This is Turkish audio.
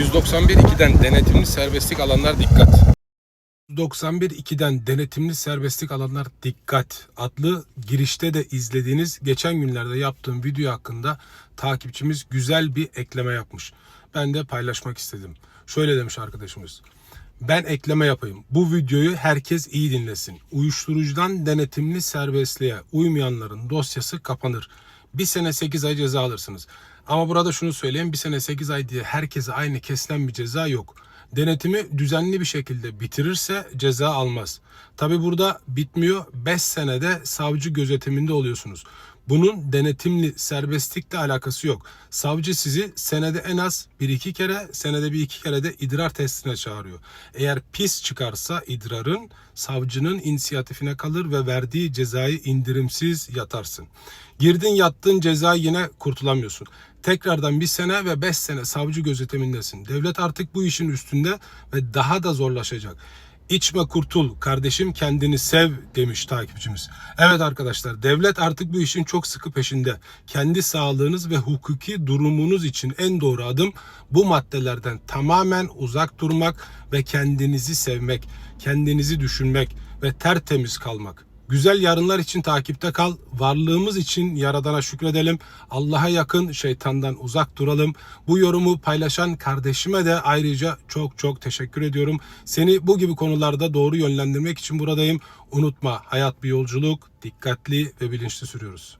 191.2'den denetimli serbestlik alanlar dikkat. 191.2'den denetimli serbestlik alanlar dikkat adlı girişte de izlediğiniz geçen günlerde yaptığım video hakkında takipçimiz güzel bir ekleme yapmış. Ben de paylaşmak istedim. Şöyle demiş arkadaşımız. Ben ekleme yapayım. Bu videoyu herkes iyi dinlesin. Uyuşturucudan denetimli serbestliğe uymayanların dosyası kapanır. Bir sene 8 ay ceza alırsınız. Ama burada şunu söyleyeyim. Bir sene 8 ay diye herkese aynı kesilen bir ceza yok. Denetimi düzenli bir şekilde bitirirse ceza almaz. Tabi burada bitmiyor. 5 senede savcı gözetiminde oluyorsunuz. Bunun denetimli serbestlikle alakası yok. Savcı sizi senede en az 1-2 kere, senede bir iki kere de idrar testine çağırıyor. Eğer pis çıkarsa idrarın savcının inisiyatifine kalır ve verdiği cezayı indirimsiz yatarsın. Girdin yattın cezayı yine kurtulamıyorsun. Tekrardan bir sene ve beş sene savcı gözetimindesin. Devlet artık bu işin üstünde ve daha da zorlaşacak. İçme kurtul kardeşim kendini sev demiş takipçimiz. Evet arkadaşlar devlet artık bu işin çok sıkı peşinde. Kendi sağlığınız ve hukuki durumunuz için en doğru adım bu maddelerden tamamen uzak durmak ve kendinizi sevmek, kendinizi düşünmek ve tertemiz kalmak. Güzel yarınlar için takipte kal. Varlığımız için Yaradan'a şükredelim. Allah'a yakın, şeytandan uzak duralım. Bu yorumu paylaşan kardeşime de ayrıca çok çok teşekkür ediyorum. Seni bu gibi konularda doğru yönlendirmek için buradayım. Unutma hayat bir yolculuk. Dikkatli ve bilinçli sürüyoruz.